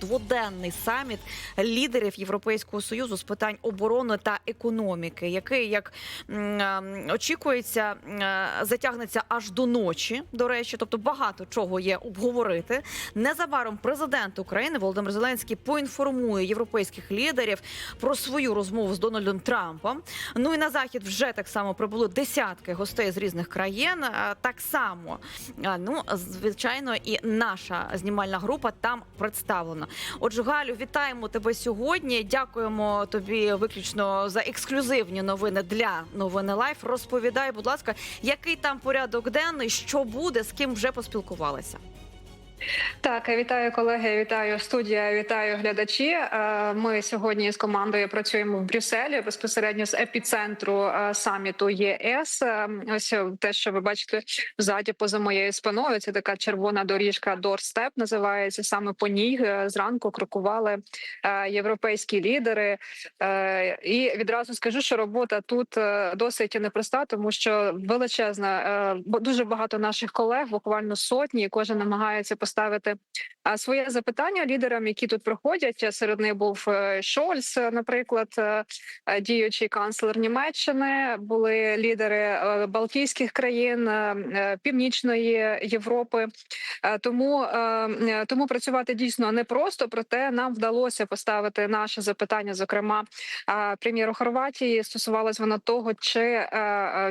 Дводенний саміт лідерів Європейського союзу з питань оборони та економіки, який як е, очікується, е, затягнеться аж до ночі. До речі, тобто багато чого є обговорити. Незабаром президент України Володимир Зеленський поінформує європейських лідерів про свою розмову з Дональдом Трампом. Ну і на захід вже так само прибули десятки гостей з різних країн. Е, Так само, е, ну звичайно, і наша знімальна група там представлена. Отже, Галю, вітаємо тебе сьогодні. Дякуємо тобі виключно за ексклюзивні новини для новини Лайф. Розповідай, будь ласка, який там порядок денний, що буде, з ким вже поспілкувалися. Так, вітаю колеги, вітаю студія, вітаю глядачі. Е, Ми сьогодні з командою працюємо в Брюсселі безпосередньо з епіцентру е, саміту ЄС. Е, Ось те, що ви бачите ззаді поза моєю спиною. Це така червона доріжка Дорстеп називається. Саме по ній зранку крокували європейські лідери. І відразу скажу, що робота тут досить непроста, тому що величезна, дуже багато наших колег, буквально сотні, кожен намагається поставити а, своє запитання лідерам, які тут проходять. Серед них був е, Шольц, наприклад, е, е, діючий канцлер Німеччини. Були лідери Балтійських країн, Північної Європи. Тому тому працювати дійсно непросто, проте нам вдалося поставити наше запитання, зокрема прем'єру Хорватії. Стосувалось воно того, чи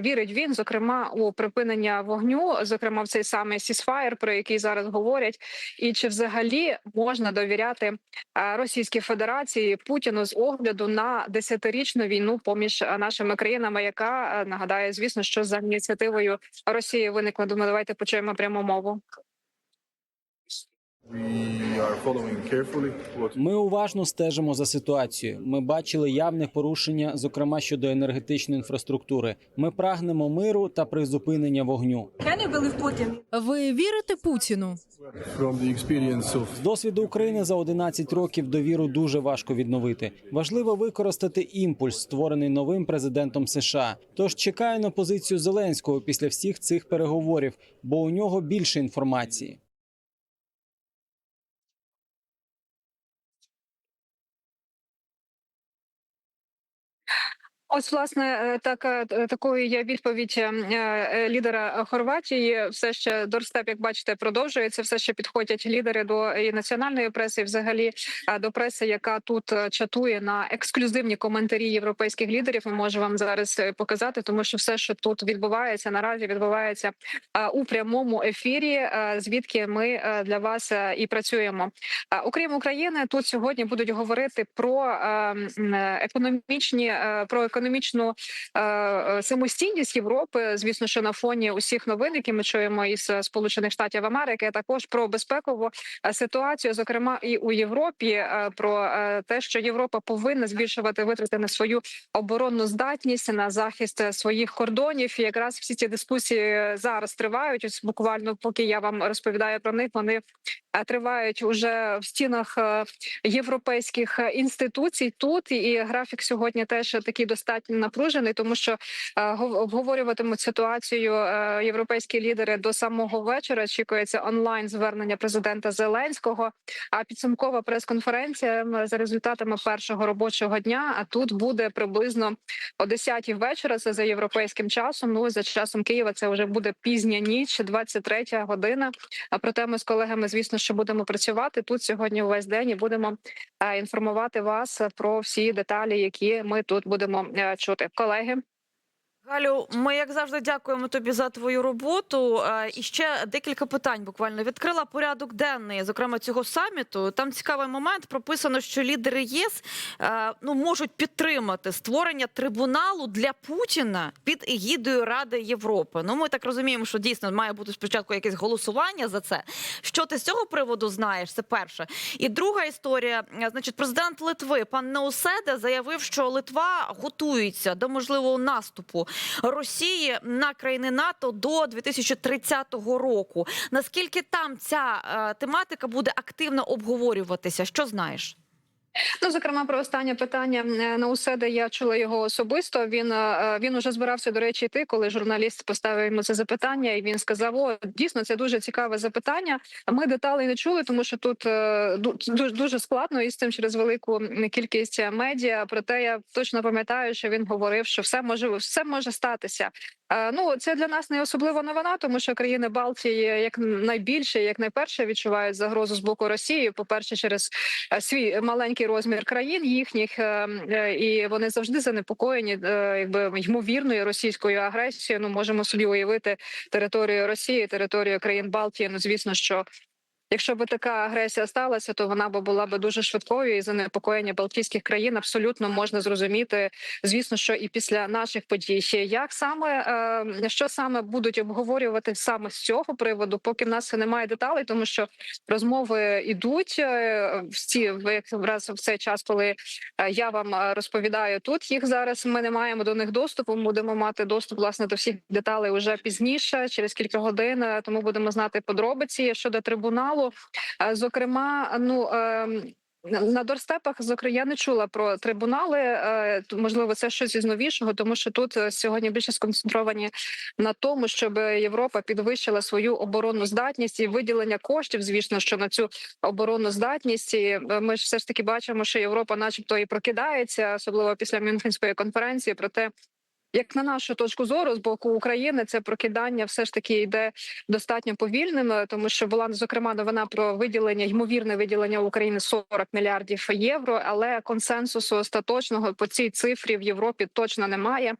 вірить він, зокрема, у припинення вогню, зокрема в цей самий сісфаєр, про який зараз говорять, і чи взагалі можна довіряти е, Російській Федерації Путіну з огляду на десятирічну війну поміж е, нашими країнами, яка е, нагадає, звісно, що за ініціативою Росії виникла. Думаю, давайте почуємо пряму мову. Ми уважно стежимо за ситуацією. Ми бачили явне порушення, зокрема щодо енергетичної інфраструктури. Ми прагнемо миру та призупинення вогню. Ви вірите Путіну? З досвіду України за 11 років довіру дуже важко відновити. Важливо використати імпульс, створений новим президентом США. Тож чекаю на позицію Зеленського після всіх цих переговорів, бо у нього більше інформації. Ось, власне, е, така такою є відповідь е, е, лідера Хорватії. Все ще дорстеп, як бачите, продовжується. Все ще підходять лідери до і національної преси, і взагалі е, до преси, яка тут е, чатує на ексклюзивні коментарі європейських лідерів. Ми можемо вам зараз е, показати, тому що все, що тут відбувається, наразі відбувається е, у прямому ефірі, е, звідки ми е, для вас е, і працюємо. Е, Окрім України, тут сьогодні будуть говорити про е, м, е, економічні е, про економічну е, е, самостійність Європи. Звісно, що на фоні усіх новин, які ми чуємо із е, Сполучених Штатів Америки, а також про безпекову е, ситуацію, зокрема і у Європі, про те, що Європа повинна збільшувати витрати на свою оборонну здатність на захист своїх кордонів. І якраз всі ці дискусії зараз тривають. Ось буквально, поки я вам розповідаю про них, вони тривають уже в стінах європейських інституцій тут. І графік сьогодні теж такий достатньо напружений, тому що е, обговорюватимуть ситуацію е, європейські лідери до самого вечора. Очікується онлайн звернення президента Зеленського. А підсумкова прес-конференція за результатами першого робочого дня. А тут буде приблизно о 10 вечора. Це за європейським часом. Ну за часом Києва це вже буде пізня ніч, 23 година. А проте ми з колегами, звісно, що будемо працювати тут сьогодні увесь день і будемо е, інформувати вас про всі деталі, які ми тут будемо чути. Колеги, Галю, ми як завжди дякуємо тобі за твою роботу. Е, І ще декілька питань буквально відкрила порядок денний, зокрема цього саміту. Там цікавий момент. Прописано, що лідери ЄС е, ну можуть підтримати створення трибуналу для Путіна під егідою Ради Європи. Ну ми так розуміємо, що дійсно має бути спочатку якесь голосування за це. Що ти з цього приводу знаєш? Це перше. І друга історія. Е, Значить, президент Литви пан Неуседе заявив, що Литва готується до можливого наступу Росії на країни НАТО до 2030 року. Наскільки там ця е, тематика буде активно обговорюватися? Що знаєш? Ну, зокрема, про останнє питання е, на уседе я чула його особисто. Він е, він уже збирався до речі йти, коли журналіст поставив йому це запитання, і він сказав: О, дійсно, це дуже цікаве запитання. Ми деталей не чули, тому що тут е, дуже складно і з цим через велику кількість медіа. Проте я точно пам'ятаю, що він говорив, що все може все може статися. Е, Ну це для нас не особлива новина, тому що країни Балтії як найбільше, як найперше відчувають загрозу з боку Росії. По перше, через е, свій маленький розмір країн їхніх, е, е, і вони завжди занепокоєні, е, якби ймовірною російською агресією. Ну можемо собі уявити територію Росії, територію країн Балтії. Ну звісно, що. Якщо б така агресія сталася, то вона б була б дуже швидкою і занепокоєння Балтійських країн абсолютно можна зрозуміти. Звісно, що і після наших подій як саме е, що саме будуть обговорювати саме з цього приводу, поки в нас немає деталей, тому що розмови ідуть е, всі в якраз в цей час, коли е, я вам розповідаю тут. Їх зараз ми не маємо до них доступу. Ми будемо мати доступ власне до всіх деталей уже пізніше, через кілька годин. Тому будемо знати подробиці щодо трибуналу. Е, Зокрема, ну. ем, на- дорстепах, зокрема, я не чула про трибунали. е, Можливо, це щось із новішого, тому що тут е, сьогодні більше сконцентровані на тому, щоб Європа підвищила свою оборонну здатність і виділення коштів. Звісно, що на цю оборонну здатність е, ми ж все ж таки бачимо, що Європа, начебто, і прокидається, особливо після Мюнхенської конференції. Проте як на нашу точку зору, з боку України, це прокидання все ж таки йде достатньо повільним, е, тому що була зокрема новина про виділення ймовірне виділення України 40 мільярдів євро, але консенсусу остаточного по цій цифрі в Європі точно немає.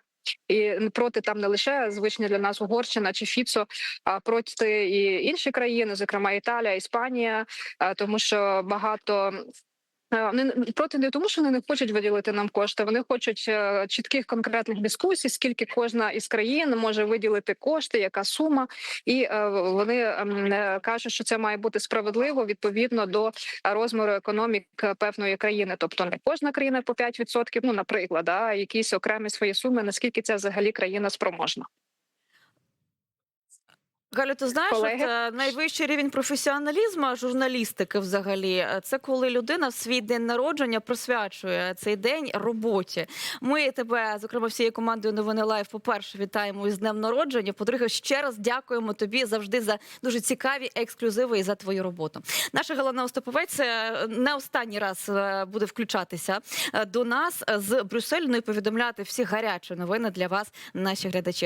І проти там не лише звичні для нас Угорщина чи Фіцо, а проти і інші країни, зокрема Італія, Іспанія, тому що багато. Е, не- проти не тому, що вони не хочуть виділити нам кошти. Вони хочуть е, чітких конкретних дискусій, скільки кожна із країн може виділити кошти, яка сума, і е, вони ем, кажуть, що це має бути справедливо відповідно до розміру економік певної країни. Тобто не кожна країна по 5%, ну наприклад, а якісь окремі свої суми. Наскільки ця взагалі країна спроможна? Галю, ти знаєш, от, Колеги? е, найвищий рівень професіоналізму журналістики взагалі е, це коли людина в свій день народження присвячує цей день роботі. Ми тебе, зокрема, всією командою новини Лайф, по-перше, вітаємо із днем народження. По-друге, ще раз дякуємо тобі завжди за дуже цікаві ексклюзиви і за твою роботу. Наша Галина Остаповець е, не останній раз буде включатися до нас з Брюсселю ну і повідомляти всі гарячі новини для вас, наші глядачі.